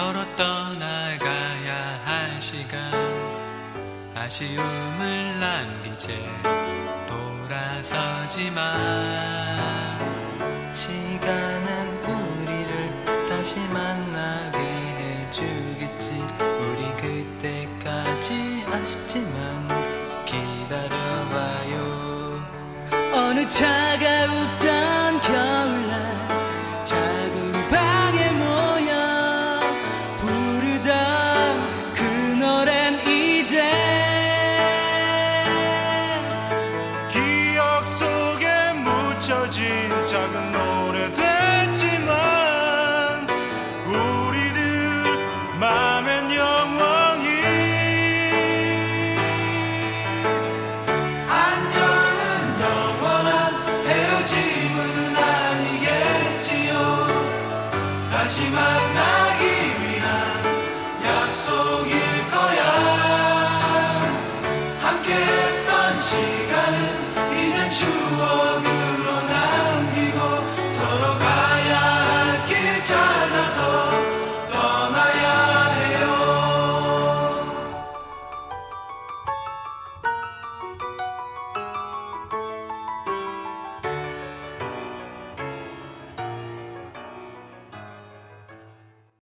서로 떠나가야 할 시간. 아쉬움을 남긴 채 돌아서지만 시간은 우리를 다시 만나게 해주겠지. 우리 그때까지 아쉽지만 기다려봐요. 어느 차가웠 작은 노래 됐지만 우리들 맘엔 영원히 안녕은 영원한 헤어짐은 아니겠지요. 다시 만나